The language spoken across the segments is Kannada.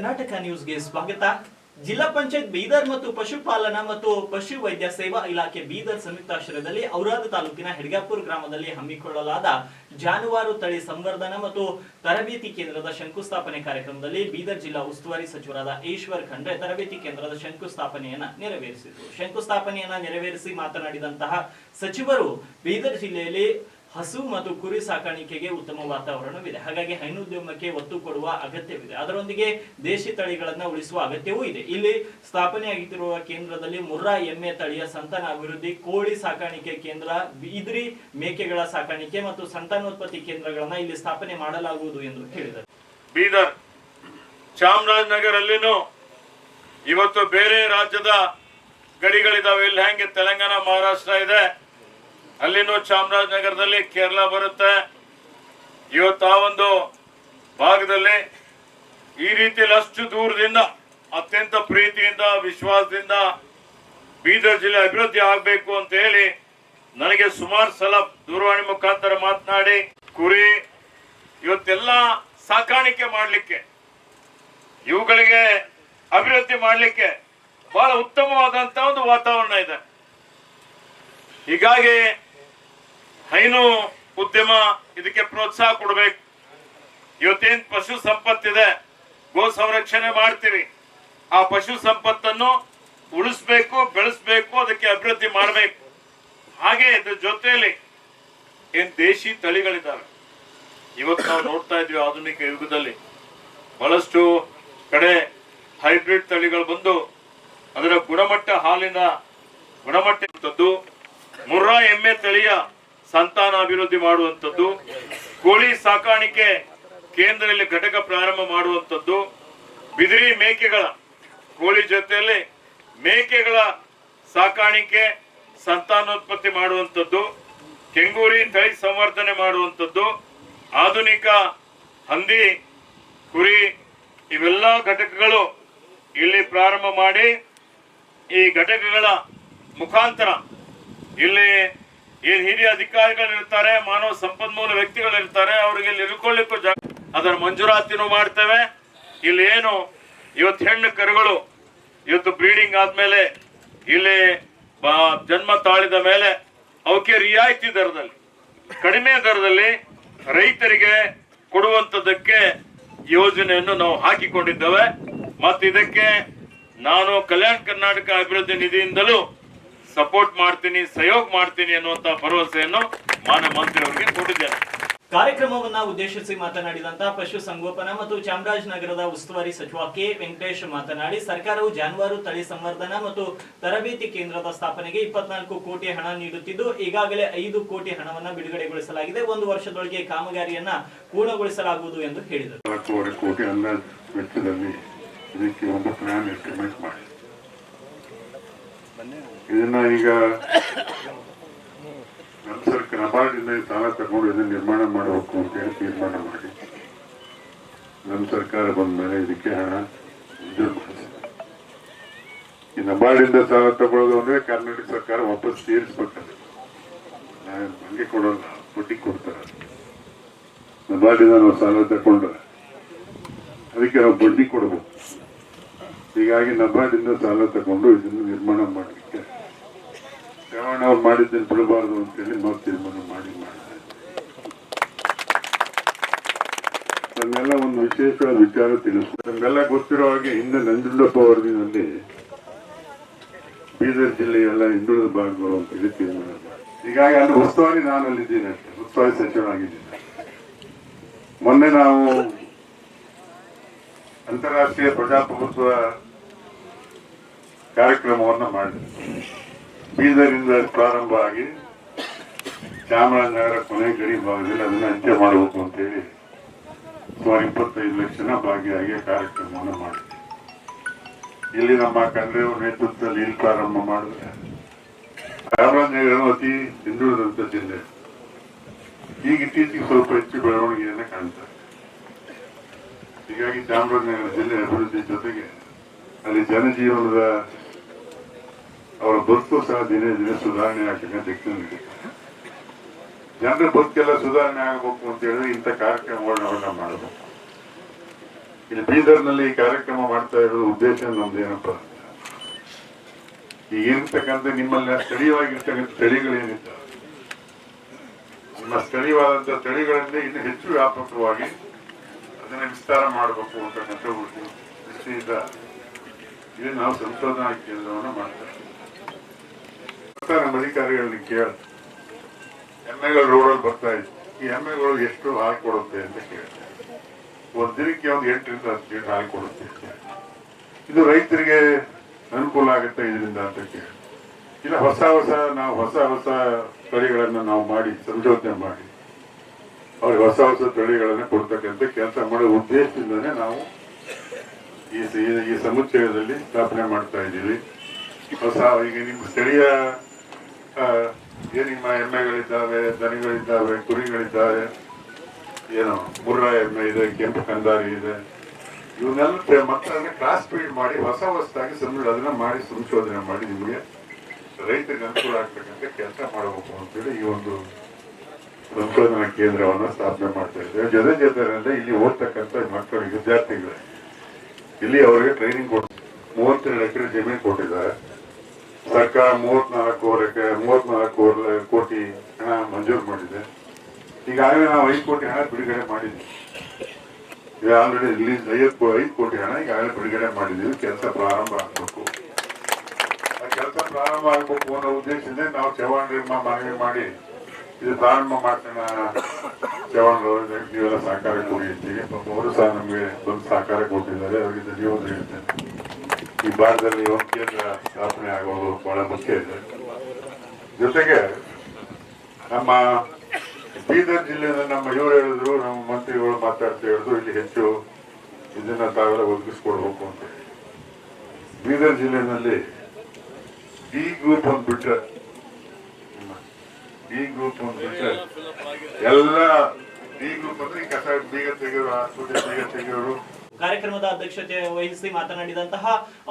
ಕರ್ನಾಟಕ ನ್ಯೂಸ್ಗೆ ಸ್ವಾಗತ. ಜಿಲ್ಲಾ ಪಂಚಾಯತ್ ಬೀದರ್ ಮತ್ತು ಪಶುಪಾಲನಾ ಮತ್ತು ಪಶು ವೈದ್ಯ ಸೇವಾ ಇಲಾಖೆ ಬೀದರ್ ಸಂಯುಕ್ತಾಶ್ರಯದಲ್ಲಿ ಔರಾದ ತಾಲೂಕಿನ ಹೆಡ್ಗಾಪುರ ಗ್ರಾಮದಲ್ಲಿ ಹಮ್ಮಿಕೊಳ್ಳಲಾದ ಜಾನುವಾರು ತಳಿ ಸಂವರ್ಧನ ಮತ್ತು ತರಬೇತಿ ಕೇಂದ್ರದ ಶಂಕುಸ್ಥಾಪನೆ ಕಾರ್ಯಕ್ರಮದಲ್ಲಿ ಬೀದರ್ ಜಿಲ್ಲಾ ಉಸ್ತುವಾರಿ ಸಚಿವರಾದ ಈಶ್ವರ್ ಖಂಡ್ರೆ ತರಬೇತಿ ಕೇಂದ್ರದ ಶಂಕುಸ್ಥಾಪನೆಯನ್ನ ನೆರವೇರಿಸಿದರು. ಶಂಕುಸ್ಥಾಪನೆಯನ್ನ ನೆರವೇರಿಸಿ ಮಾತನಾಡಿದಂತಹ ಸಚಿವರು ಬೀದರ್ ಜಿಲ್ಲೆಯಲ್ಲಿ ಹಸು ಮತ್ತು ಕುರಿ ಸಾಕಾಣಿಕೆಗೆ ಉತ್ತಮ ವಾತಾವರಣವಿದೆ. ಹಾಗಾಗಿ ಹೈನುದ್ಯಮಕ್ಕೆ ಒತ್ತು ಕೊಡುವ ಅಗತ್ಯವಿದೆ. ಅದರೊಂದಿಗೆ ದೇಶಿ ತಳಿಗಳನ್ನ ಉಳಿಸುವ ಅಗತ್ಯವೂ ಇದೆ. ಇಲ್ಲಿ ಸ್ಥಾಪನೆಯಾಗುತ್ತಿರುವ ಕೇಂದ್ರದಲ್ಲಿ ಮುರ್ರಾ ಎಮ್ಮೆ ತಳಿಯ ಸಂತಾನ ಅಭಿವೃದ್ಧಿ, ಕೋಳಿ ಸಾಕಾಣಿಕೆ ಕೇಂದ್ರ ಬಿದ್ರಿ ಮೇಕೆಗಳ ಸಾಕಾಣಿಕೆ ಮತ್ತು ಸಂತಾನೋತ್ಪತ್ತಿ ಕೇಂದ್ರಗಳನ್ನ ಇಲ್ಲಿ ಸ್ಥಾಪನೆ ಮಾಡಲಾಗುವುದು ಎಂದು ಹೇಳಿದರು. ಬೀದರ್, ಚಾಮರಾಜನಗರಲ್ಲಿನೂ ಇವತ್ತು ಬೇರೆ ರಾಜ್ಯದ ಗಡಿಗಳಿದಾವೆ. ಇಲ್ಲಿ ಹೆಂಗೆ ತೆಲಂಗಾಣ, ಮಹಾರಾಷ್ಟ್ರ ಇದೆ. ಅಲ್ಲಿನೂ ಚಾಮರಾಜನಗರದಲ್ಲಿ ಕೇರಳ ಬರುತ್ತೆ. ಇವತ್ತು ಆ ಒಂದು ಭಾಗದಲ್ಲಿ ಈ ರೀತಿಯಲ್ಲಿ ಅಷ್ಟು ದೂರದಿಂದ, ಅತ್ಯಂತ ಪ್ರೀತಿಯಿಂದ, ವಿಶ್ವಾಸದಿಂದ ಬೀದರ್ ಜಿಲ್ಲೆ ಅಭಿವೃದ್ಧಿ ಆಗಬೇಕು ಅಂತ ಹೇಳಿ ನನಗೆ ಸುಮಾರು ಸಲ ದೂರವಾಣಿ ಮುಖಾಂತರ ಮಾತನಾಡಿ, ಕುರಿ, ಇವತ್ತೆಲ್ಲ ಸಾಕಾಣಿಕೆ ಮಾಡಲಿಕ್ಕೆ, ಇವುಗಳಿಗೆ ಅಭಿವೃದ್ಧಿ ಮಾಡಲಿಕ್ಕೆ ಬಹಳ ಉತ್ತಮವಾದಂತ ಒಂದು ವಾತಾವರಣ ಇದೆ. ಹೀಗಾಗಿ ಹೈನು ಉದ್ಯಮ ಇದಕ್ಕೆ ಪ್ರೋತ್ಸಾಹ ಕೊಡಬೇಕು. ಇವತ್ತೇನ್ ಪಶು ಸಂಪತ್ತಿದೆ, ಗೋ ಸಂರಕ್ಷಣೆ ಮಾಡ್ತೀವಿ. ಆ ಪಶು ಸಂಪತ್ತನ್ನು ಉಳಿಸ್ಬೇಕು, ಬೆಳೆಸ್ಬೇಕು, ಅದಕ್ಕೆ ಅಭಿವೃದ್ಧಿ ಮಾಡಬೇಕು. ಹಾಗೆ ಇದ್ರ ಜೊತೆಯಲ್ಲಿ ಏನ್ ದೇಶಿ ತಳಿಗಳಿದ್ದಾವೆ ಇವತ್ತು ನಾವು ನೋಡ್ತಾ ಇದ್ವಿ ಆಧುನಿಕ ಯುಗದಲ್ಲಿ. ಬಹಳಷ್ಟು ಕಡೆ ಹೈಬ್ರಿಡ್ ತಳಿಗಳು ಬಂದು, ಅದರ ಗುಣಮಟ್ಟ ಹಾಲಿನ ಗುಣಮಟ್ಟ ಇರ್ತದ್ದು ಮುರ್ರಾ ಎಮ್ಮೆ ತಳಿಯ ಸಂತಾನ ಅಭಿವೃದ್ಧಿ ಮಾಡುವಂಥದ್ದು, ಕೋಳಿ ಸಾಕಾಣಿಕೆ ಕೇಂದ್ರದಲ್ಲಿ ಘಟಕ ಪ್ರಾರಂಭ ಮಾಡುವಂಥದ್ದು, ಬಿದಿರಿ ಮೇಕೆಗಳ ಕೋಳಿ ಜೊತೆಯಲ್ಲಿ ಮೇಕೆಗಳ ಸಾಕಾಣಿಕೆ, ಸಂತಾನೋತ್ಪತ್ತಿ ಮಾಡುವಂಥದ್ದು, ಕೆಂಗೂರಿ ತಳಿ ಸಂವರ್ಧನೆ ಮಾಡುವಂಥದ್ದು, ಆಧುನಿಕ ಹಂದಿ, ಕುರಿ ಇವೆಲ್ಲ ಘಟಕಗಳು ಇಲ್ಲಿ ಪ್ರಾರಂಭ ಮಾಡಿ ಈ ಘಟಕಗಳ ಮುಖಾಂತರ ಇಲ್ಲಿ ಏನ್ ಹಿರಿಯ ಅಧಿಕಾರಿಗಳು ಇರ್ತಾರೆ ಮಾನವ ಸಂಪನ್ಮೂಲ ವ್ಯಕ್ತಿಗಳು ಇರ್ತಾರೆ ಅವರಿಗೆ ಇಲ್ಲಿ ಇಳ್ಕೊಳ್ಳಿಕ್ಕೂ ಜಾಗ ಅದರ ಮಂಜೂರಾತಿನೂ ಮಾಡ್ತೇವೆ. ಇಲ್ಲಿ ಏನು, ಇವತ್ತು ಹೆಣ್ಣು ಕರುಗಳು, ಇವತ್ತು ಬ್ರೀಡಿಂಗ್ ಆದ್ಮೇಲೆ ಇಲ್ಲಿ ಜನ್ಮ ತಾಳಿದ ಮೇಲೆ ಅವಕ್ಕೆ ರಿಯಾಯಿತಿ ದರದಲ್ಲಿ, ಕಡಿಮೆ ದರದಲ್ಲಿ ರೈತರಿಗೆ ಕೊಡುವಂತದಕ್ಕೆ ಯೋಜನೆಯನ್ನು ನಾವು ಹಾಕಿಕೊಂಡಿದ್ದೇವೆ. ಮತ್ತು ಇದಕ್ಕೆ ನಾನು ಕಲ್ಯಾಣ ಕರ್ನಾಟಕ ಅಭಿವೃದ್ಧಿ ನಿಧಿಯಿಂದಲೂ ಸಪೋರ್ಟ್ ಮಾಡ್ತೀನಿ ಸಹಯೋಗ ಮಾಡ್ತೀನಿ ಅನ್ನುವಂತ ಭರವಸೆಯನ್ನು ಮಾನ್ಯ ಮಂತ್ರಿ ಅವರಿಗೆ ಕೊಟ್ಟಿದ್ದೇನೆ. ಕಾರ್ಯಕ್ರಮವನ್ನ ಉದ್ದೇಶಿಸಿ ಮಾತನಾಡಿದಂತಹ ಪಶು ಸಂಗೋಪನಾ ಮತ್ತು ಚಾಮರಾಜನಗರದ ಉಸ್ತುವಾರಿ ಸಚಿವ ಕೆ ವೆಂಕಟೇಶ್ ಮಾತನಾಡಿ ಸರ್ಕಾರವು ಜಾನುವಾರು ತಳಿ ಸಂವರ್ಧನಾ ಮತ್ತು ತರಬೇತಿ ಕೇಂದ್ರದ ಸ್ಥಾಪನೆಗೆ ಇಪ್ಪತ್ನಾಲ್ಕು ಕೋಟಿ ಹಣ ನೀಡುತ್ತಿದ್ದು ಈಗಾಗಲೇ ಐದು ಕೋಟಿ ಹಣವನ್ನ ಬಿಡುಗಡೆಗೊಳಿಸಲಾಗಿದೆ. ಒಂದು ವರ್ಷದೊಳಗೆ ಕಾಮಗಾರಿಯನ್ನ ಪೂರ್ಣಗೊಳಿಸಲಾಗುವುದು ಎಂದು ಹೇಳಿದರು. ನಾಲ್ಕೂವರೆ ಕೋಟಿ ಅಂದಾಜು ವೆಚ್ಚದಲ್ಲಿ ಇದಕ್ಕೆ ಒಂದು ಪ್ಲಾನ್ ಎಸ್ಟಿಮೇಟ್ ಮಾಡಿ. ಇದನ್ನ ಈಗ ನಮ್ಮ ಸರ್ಕಾರ ನಬಾರ್ಡಿಂದ ಸಾಲ ತಗೊಂಡು ಇದನ್ನ ನಿರ್ಮಾಣ ಮಾಡಬೇಕು ಅಂತ ಹೇಳಿ ತೀರ್ಮಾನ ಮಾಡಿ. ನಮ್ಮ ಸರ್ಕಾರ ಬಂದ ಮೇಲೆ ಇದಕ್ಕೆ ಹಣ ಈ ನಬಾರ್ಡಿಂದ ಸಾಲ ತಗೊಳ್ಳೋದು ಅಂದ್ರೆ ಕರ್ನಾಟಕ ಸರ್ಕಾರ ವಾಪಸ್ ತೀರಿಸ್ಬೇಕಲ್ಲ ಹಂಗೆ ಕೊಡೋಲ್ಲ, ಬಡ್ಡಿ ಕೊಡ್ತಾರೆ. ನಬಾರ್ಡಿಂದ ನಾವು ಸಾಲ ತಗೊಂಡ್ರೆ ಅದಕ್ಕೆ ನಾವು ಬಡ್ಡಿ ಕೊಡಬೇಕು. ಹೀಗಾಗಿ ನಬಾರ್ಡಿಂದ ಸಾಲ ತಗೊಂಡು ಇದನ್ನು ನಿರ್ಮಾಣ ಮಾಡಲಿಕ್ಕೆ ಅವ್ರು ಮಾಡಿದ್ದನ್ನು ಬಿಡಬಾರ್ದು ಅಂತೇಳಿ ನಾವು ತೀರ್ಮಾನ ಮಾಡಿ ನನ್ನೆಲ್ಲ ಒಂದು ವಿಶೇಷವಾದ ವಿಚಾರ ತಿಳಿಸ್ತಾರೆ. ನಮ್ಮೆಲ್ಲ ಗೊತ್ತಿರೋ ಹಾಗೆ ಹಿಂದೆ ನಂಜುಂಡಪ್ಪ ವರದಿನಲ್ಲಿ ಬೀದರ್ ಜಿಲ್ಲೆಯೆಲ್ಲ ಹಿಂದುಳಿದ ಭಾಗಗಳು ಅಂತ ಹೇಳಿ ತೀರ್ಮಾನ ಹೀಗಾಗಿ ಅಲ್ಲಿ ಉಸ್ತುವಾರಿ ನಾನು ಅಲ್ಲಿದ್ದೀನಿ ಅಷ್ಟೇ ಉಸ್ತುವಾರಿ ಸಚಿವನಾಗಿದ್ದೀನಿ ಮೊನ್ನೆ ನಾವು ಅಂತಾರಾಷ್ಟ್ರೀಯ ಪ್ರಜಾಪ್ರಭುತ್ವ ಕಾರ್ಯಕ್ರಮವನ್ನು ಮಾಡಿದ್ವಿ. ಬೀದರಿಂದ ಪ್ರಾರಂಭ ಆಗಿ ಚಾಮರಾಜನಗರ ಕೊನೆ ಗಡಿ ಭಾಗದಲ್ಲಿ ಅದನ್ನ ಅಂತ್ಯ ಮಾಡಬೇಕು ಅಂತೇಳಿ ಸುಮಾರು ಇಪ್ಪತ್ತೈದು ಲಕ್ಷ ಜನ ಭಾಗಿಯಾಗಿ ಕಾರ್ಯಕ್ರಮವನ್ನು ಮಾಡಿದ್ವಿ. ಇಲ್ಲಿ ನಮ್ಮ ಕಂಡ್ರೆಯವರ ನೇತೃತ್ವದಲ್ಲಿ ಇಲ್ಲಿ ಪ್ರಾರಂಭ ಮಾಡಿದ್ರೆ ಚಾಮರಾಜನಗರ ಅತಿ ಹಿಂದುಳಿದಂಥ ಜಿಲ್ಲೆ ಈಗ ಇತ್ತೀಚೆಗೆ ಸ್ವಲ್ಪ ಹೆಚ್ಚು ಬೆಳವಣಿಗೆಯನ್ನ ಕಾಣ್ತಾರೆ ಹೀಗಾಗಿ ಚಾಮರಾಜನಗರ ಜಿಲ್ಲೆ ಅಭಿವೃದ್ಧಿ ಜೊತೆಗೆ ಅಲ್ಲಿ ಜನಜೀವನದ ಅವರ ಬದುಕು ಸಹ ದಿನೇ ದಿನೇ ಸುಧಾರಣೆ ಆಗ್ತಕ್ಕಂಥ ದಿಕ್ಕಿನಲ್ಲಿ ಜನರ ಬದುಕೆಲ್ಲ ಸುಧಾರಣೆ ಆಗಬೇಕು ಅಂತ ಹೇಳಿದ್ರೆ ಇಂಥ ಕಾರ್ಯಕ್ರಮಗಳನ್ನ ಮಾಡಬೇಕು. ಇಲ್ಲಿ ಬೀದರ್ನಲ್ಲಿ ಈ ಕಾರ್ಯಕ್ರಮ ಮಾಡ್ತಾ ಇರೋದು ಉದ್ದೇಶ ನಮ್ದು ಏನಪ್ಪ ಈಗ ಇರ್ತಕ್ಕಂಥ ನಿಮ್ಮಲ್ಲಿ ಸ್ಥಳೀಯವಾಗಿರ್ತಕ್ಕಂಥ ತಳಿಗಳೇನಿದ್ದಾವೆ ನಿಮ್ಮ ಸ್ಥಳೀಯವಾದಂಥ ತಳಿಗಳನ್ನೇ ಇನ್ನು ಹೆಚ್ಚು ವ್ಯಾಪಕವಾಗಿ ಅದನ್ನ ವಿಸ್ತಾರ ಮಾಡಬೇಕು ಅಂತಕ್ಕಂಥ ದೃಷ್ಟಿಯಿಂದ ಇದು ನಾವು ಸಂಶೋಧನಾ ಕೇಂದ್ರವನ್ನು ಮಾಡ್ತಾ ಇದ್ದೀವಿ. ನಮ್ಮ ಅಧಿಕಾರಿಗಳಲ್ಲಿ ಕೇಳ ಎಮ್ಮೆಗಳು ರೋಡಲ್ಲಿ ಬರ್ತಾ ಇದ್ವಿ ಈ ಎಮ್ಮೆಗಳು ಎಷ್ಟು ಹಾಲು ಕೊಡುತ್ತೆ ಅಂತ ಕೇಳ್ತಾರೆ. ಒಂದು ದಿನಕ್ಕೆ ಒಂದು ಎಂಟರಿಂದ ಹತ್ತು ಲೀಟರ್ ಹಾಲು ಕೊಡುತ್ತೆ. ಇದು ರೈತರಿಗೆ ಅನುಕೂಲ ಆಗುತ್ತೆ ಇದರಿಂದ ಅಂತ ಕೇಳಿ ಇಲ್ಲ, ಹೊಸ ಹೊಸ, ನಾವು ಹೊಸ ಹೊಸ ತಳಿಗಳನ್ನ ನಾವು ಮಾಡಿ, ಸಂಶೋಧನೆ ಮಾಡಿ. ಅವ್ರಿಗೆ ಹೊಸ ಹೊಸ ತಳಿಗಳನ್ನ ಕೊಡ್ತಕ್ಕಂಥ ಕೆಲಸ ಮಾಡೋ ಉದ್ದೇಶದಿಂದನೇ ನಾವು ಈ- ಈ ಸಮುಚ್ಚಯದಲ್ಲಿ ಸ್ಥಾಪನೆ ಮಾಡ್ತಾ ಇದ್ದೀವಿ. ಹೊಸ, ಈಗ ನಿಮ್ಮ ಸ್ಥಳೀಯ ಆ, ಏನ್ ನಿಮ್ಮ ಎಮ್ಮೆಗಳಿದ್ದಾವೆ ದನಗಳಿದ್ದಾವೆ ಕುರಿಗಳಿದ್ದಾವೆ ಏನು ಮುರ್ರ ಎಮ್ಮೆ ಇದೆ ಕೆಂಪು ಕಂದಾರಿ ಇದೆ. ಇವನ್ನೆಲ್ಲ ಮಕ್ಕಳನ್ನ ಕ್ಲಾಸ್ ಫೀಡ್ ಮಾಡಿ ಹೊಸ ಹೊಸದಾಗಿ ಸಂಶೋಧನೆ ಅದನ್ನ ಮಾಡಿ ಸಂಶೋಧನೆ ಮಾಡಿ ನಿಮಗೆ ರೈತರಿಗೆ ಅನುಕೂಲ ಆಗ್ತಕ್ಕಂಥ ಕೆಲಸ ಮಾಡಬೇಕು ಅಂತೇಳಿ ಈ ಒಂದು ಸಂಶೋಧನಾ ಕೇಂದ್ರವನ್ನ ಸ್ಥಾಪನೆ ಮಾಡ್ತಾ ಇದ್ದೇವೆ. ಜೊತೆ ಜೊತೆಯಲ್ಲಿ ಇಲ್ಲಿ ಓದ್ತಕ್ಕಂಥ ಮಕ್ಕಳಿಗೆ ವಿದ್ಯಾರ್ಥಿಗಳೇ ಇಲ್ಲಿ ಅವರಿಗೆ ಟ್ರೈನಿಂಗ್ ಕೊಟ್ಟು ಮೂವತ್ತೆರಡು ಎಕರೆ ಜಮೀನು ಕೊಟ್ಟಿದ್ದಾರೆ. ಸರ್ಕಾರ ಮೂವತ್ನಾಲ್ಕೂವರೆ ಎಕರೆ ಮೂವತ್ನಾಲ್ಕೂವರೆ ಕೋಟಿ ಹಣ ಮಂಜೂರು ಮಾಡಿದೆ. ಈಗಾಗಲೇ ನಾವು ಐದು ಕೋಟಿ ಹಣ ಬಿಡುಗಡೆ ಮಾಡಿದ್ವಿ. ಈಗ ಆಲ್ರೆಡಿ ರಿಲೀಸ್ ಐವತ್ತು ಐದು ಕೋಟಿ ಹಣ ಈಗಾಗಲೇ ಬಿಡುಗಡೆ ಮಾಡಿದ್ದೀವಿ. ಕೆಲಸ ಪ್ರಾರಂಭ ಆಗಬೇಕು. ಆ ಕೆಲಸ ಪ್ರಾರಂಭ ಆಗಬೇಕು ಅನ್ನೋ ಉದ್ದೇಶದಿಂದ ನಾವು ಚವಾಣರಿಗೆ ಮನವಿ ಮಾಡಿ ಇದು ಪ್ರಾರಂಭ ಮಾಡ್ಸೋಣ. ಚವಾಣರು ನೀವೆಲ್ಲ ಸಹಕಾರ ಕೊಡಿ ಅವರು ಸಹ ನಮಗೆ ಬಂದು ಸಹಕಾರ ಕೊಟ್ಟಿದ್ದಾರೆ. ಅವರಿಗೆ ಧನ್ಯವಾದ ಹೇಳ್ತೇನೆ. ಈ ಭಾರತದಲ್ಲಿ ಕೇಂದ್ರ ಸ್ಥಾಪನೆ ಆಗೋದು ಬಹಳ ಮುಖ್ಯ ಇದೆ ಜೊತೆಗೆ ನಮ್ಮ ಬೀದರ್ ಜಿಲ್ಲೆಯಿಂದ ನಮ್ಮ ಇವರು ಹೇಳಿದ್ರು, ನಮ್ಮ ಮಂತ್ರಿಗಳು ಮಾತಾಡ್ತಾ ಹೇಳಿದ್ರು, ಇಲ್ಲಿ ಹೆಚ್ಚು ಇದನ್ನ ತಾವೆಲ್ಲ ಒದಗಿಸ್ಕೊಡ್ಬೇಕು ಅಂತ. ಬೀದರ್ ಜಿಲ್ಲೆನಲ್ಲಿ ಡಿ ಗ್ರೂಪ್ ಒಂದು ಬಿಟ್ರೆ ಡಿ ಗ್ರೂಪ್ ಒಂದು ಬಿಟ್ರೆ ಎಲ್ಲ ಡಿ ಗ್ರೂಪ್ ಅಂದ್ರೆ ಕಸ ಬೀಗ ತೆಗೆಯೋರು ಆಸ್ಪತ್ರೆ ಬೀಗ ತೆಗೆಯೋರು ಕಾರ್ಯಕ್ರಮದ ಅಧ್ಯಕ್ಷತೆ ವಹಿಸಿ ಮಾತನಾಡಿದಂತಹ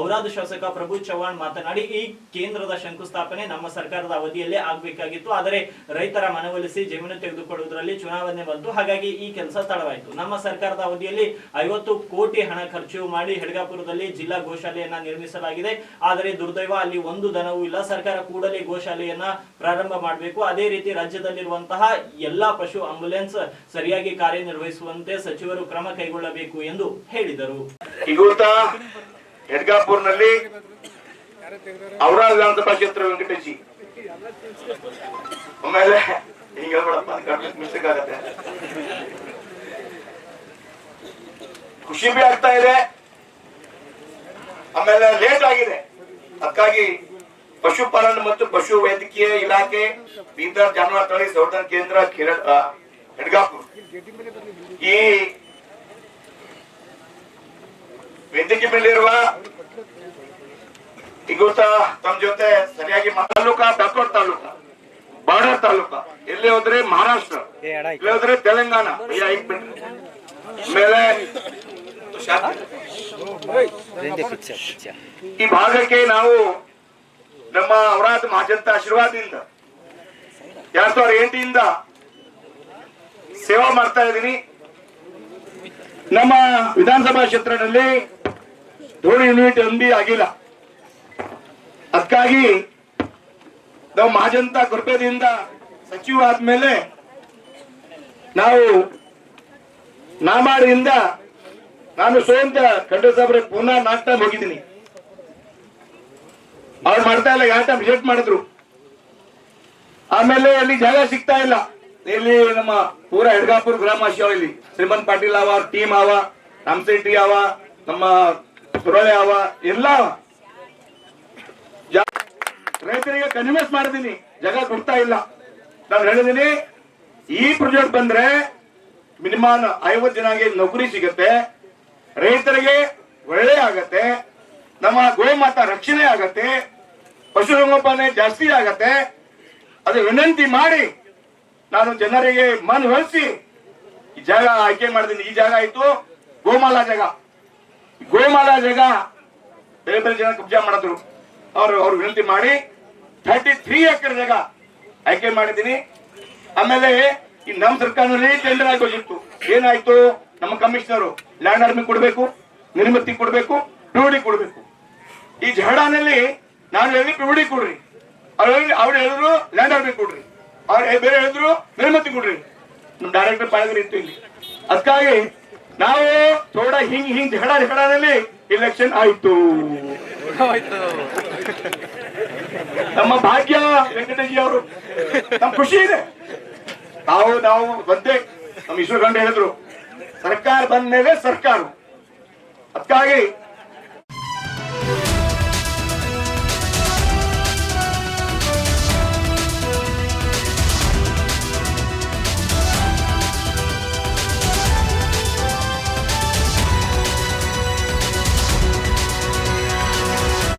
ಔರಾದ ಶಾಸಕ ಪ್ರಭು ಚವ್ಹಾಣ್ ಮಾತನಾಡಿ, ಈ ಕೇಂದ್ರದ ಶಂಕುಸ್ಥಾಪನೆ ನಮ್ಮ ಸರ್ಕಾರದ ಅವಧಿಯಲ್ಲೇ ಆಗಬೇಕಾಗಿತ್ತು. ಆದರೆ ರೈತರ ಮನವೊಲಿಸಿ ಜಮೀನು ತೆಗೆದುಕೊಳ್ಳುವುದರಲ್ಲಿ ಚುನಾವಣೆ ಬಂತು. ಹಾಗಾಗಿ ಈ ಕೆಲಸ ತಡವಾಯಿತು. ನಮ್ಮ ಸರ್ಕಾರದ ಅವಧಿಯಲ್ಲಿ ಐವತ್ತು ಕೋಟಿ ಹಣ ಖರ್ಚು ಮಾಡಿ ಹೆಡ್ಗಾಪುರದಲ್ಲಿ ಜಿಲ್ಲಾ ಗೋಶಾಲೆಯನ್ನ ನಿರ್ಮಿಸಲಾಗಿದೆ. ಆದರೆ ದುರ್ದೈವ ಅಲ್ಲಿ ಒಂದು ದನವೂ ಇಲ್ಲ. ಸರ್ಕಾರ ಕೂಡಲೇ ಗೋಶಾಲೆಯನ್ನ ಪ್ರಾರಂಭ ಮಾಡಬೇಕು. ಅದೇ ರೀತಿ ರಾಜ್ಯದಲ್ಲಿರುವಂತಹ ಎಲ್ಲಾ ಪಶು ಆಂಬುಲೆನ್ಸ್ ಸರಿಯಾಗಿ ಕಾರ್ಯನಿರ್ವಹಿಸುವಂತೆ ಸಚಿವರು ಕ್ರಮ ಕೈಗೊಳ್ಳಬೇಕು ಎಂದು ಹೇಳಿದರು. ಯಡ್ಗಾಪುರ್ನಲ್ಲಿ ವೆಂಕಟೇಶಿ ಖುಷಿ ಬಿ ಆಗ್ತಾ ಇದೆ. ಆಮೇಲೆ ಲೇಟ್ ಆಗಿದೆ. ಅದಕ್ಕಾಗಿ ಪಶುಪಾಲನೆ ಮತ್ತು ಪಶು ವೈದ್ಯಕೀಯ ಇಲಾಖೆ ಬೀದರ್ ಜಾನುವಾರು ತಳಿ ಸಂವರ್ಧನ ಕೇಂದ್ರ ಹೆಡ್ಗಾಪುರ್ ಈ ವೈದ್ಯಕೀಯ ಮೇಲಿರುವ ಈಗ ಗೊತ್ತಾ ತಮ್ಮ ಜೊತೆ ಸರಿಯಾಗಿ ತಾಲೂಕಾ ಬ್ಯಾಕ್ವರ್ಡ್ ತಾಲೂಕ ಬಾರ್ಡರ್ ತಾಲೂಕ ಎಲ್ಲಿ ಹೋದ್ರೆ ಮಹಾರಾಷ್ಟ್ರ ಎಲ್ಲಿ ಹೋದ್ರೆ ತೆಲಂಗಾಣ ಆಮೇಲೆ ಈ ಭಾಗಕ್ಕೆ ನಾವು ನಮ್ಮ ಅವರಾದ ಮಹಾಜನತ ಆಶೀರ್ವಾದದಿಂದ. ಎರಡ್ ಸಾವಿರದ ಎಂಟಿಂದ ಸೇವಾ ಮಾಡ್ತಾ ಇದ್ದೀನಿ. ನಮ್ಮ ವಿಧಾನಸಭಾ ಕ್ಷೇತ್ರದಲ್ಲಿ ಏಳು ಯೂನಿಟ್ ಅಂಬಿ ಆಗಿಲ್ಲ. ಅದಕ್ಕಾಗಿ ನಾವು ಮಹಾಜನತಾ ಕೃಪೆಯಿಂದ ಸಚಿವ ಆದ್ಮೇಲೆ ನಾವು ನಾಮಾಡಿಯಿಂದ ನಾನು ಸ್ವಯಂ ಖಂಡ ಸಾಹೇಬ್ರೆ ಪುನಃ ನಾಲ್ಕು ಹೋಗಿದ್ದೀನಿ. ಅವ್ರು ಮಾಡ್ತಾ ಇಲ್ಲ ಯಾವ ಟೈಮ್ ರಿಜೆಕ್ಟ್ ಮಾಡಿದ್ರು? ಆಮೇಲೆ ಅಲ್ಲಿ ಜಾಗ ಸಿಗ್ತಾ ಇಲ್ಲ. ಇಲ್ಲಿ ನಮ್ಮ ಪೂರ ಹೆಡ್ಗಾಪುರ ಗ್ರಾಮ ಇಲ್ಲಿ. ಶ್ರೀಮಂತ್ ಪಾಟೀಲ್ ಅವ ಟೀಮ್ ಅವ ರಾಮಶೆಟ್ಟಿ ಅವ, ನಮ್ಮ ಸುರಳೆ ಅವ, ಎಲ್ಲ ರೈತರಿಗೆ ಕನ್ವಿನ್ಸ್ ಮಾಡಿದೀನಿ, ಜಾಗ ಕೊಡ್ತಾ ಇಲ್ಲ. ನಾನು ಹೇಳಿದೀನಿ, ಈ ಪ್ರಾಜೆಕ್ಟ್ ಬಂದ್ರೆ ಮಿನಿಮಮ್ ಐವತ್ತು ಜನಗೆ ನೌಕರಿ ಸಿಗತ್ತೆ, ರೈತರಿಗೆ ಒಳ್ಳೆ ಆಗತ್ತೆ, ನಮ್ಮ ಗೋಮಾತಾ ರಕ್ಷಣೆ ಆಗತ್ತೆ ಪಶುಸಂಗೋಪನೆ ಜಾಸ್ತಿ ಆಗತ್ತೆ. ಅದು ವಿನಂತಿ ಮಾಡಿ ನಾನು ಜನರಿಗೆ ಮನವೊಲಿಸಿ ಈ ಜಾಗ ಆಯ್ಕೆ ಮಾಡಿದ್ದೀನಿ. ಈ ಜಾಗ ಆಯ್ತು. ಗೋಮಾಲಾ ಜಾಗ. ಗೋಮಾಲಾ ಜಾಗ ಬೇರೆ ಬೇರೆ ಜನ ಕಬ್ಜಾ ಮಾಡಿದ್ರು. ಅವರು ಅವ್ರು ವಿನಂತಿ ಮಾಡಿ ಥರ್ಟಿ ತ್ರೀ ಎಕರೆ ಜಾಗ ಆಯ್ಕೆ ಮಾಡಿದ್ದೀನಿ. ಆಮೇಲೆ ಈ ನಮ್ಮ ಸರ್ಕಾರದಲ್ಲಿ ಟೆಂಡರ್ ಆಗೋಗಿತ್ತು ಏನಾಯ್ತು? ನಮ್ಮ ಕಮಿಷನರು ಲ್ಯಾಂಡ್ ಆರ್ಮಿ ಕೊಡಬೇಕು, ನಿರ್ಮತಿ ಕೊಡಬೇಕು ಟೂಡಿ ಕೊಡಬೇಕು. ಈ ಜಹಡಾನಲ್ಲಿ ನಾನು ಹೇಳಿ ಬಿಡಿ ಕೊಡ್ರಿ. ಅವ್ರು ಅವ್ರು ಹೇಳಿದ್ರು ಲ್ಯಾಂಡ್ ಆರ್ಮಿ ಕೊಡ್ರಿ. ಅವ್ರು ಬೇರೆ ಹೇಳಿದ್ರು ನಿರ್ಮತಿ ಕೊಡ್ರಿ. ನಮ್ ಡೈರೆಕ್ಟರ್ ಪಾಳಗರ್ ಇತ್ತು ಇಲ್ಲಿ. ಅದಕ್ಕಾಗಿ ನಾವು ಥೋಡ ಹಿಂಗ್ ಹಿಂಗ್ ಹೆಡ ಜಹಡಾನಲ್ಲಿ ಇಲೆಕ್ಷನ್ ಆಯ್ತು. ನಮ್ಮ ಭಾಗ್ಯ ವೆಂಕಟೇಶಿ ಅವರು. ನಮ್ ಖುಷಿ ಇದೆ. ನಾವು ನಾವು ಬಂದೆ ನಮ್ಮ ಈಶ್ವರ ಗಂಡ ಹೇಳಿದ್ರು, ಸರ್ಕಾರ ಬಂದ ಮೇಲೆ ಸರ್ಕಾರ. ಅದಕ್ಕಾಗಿ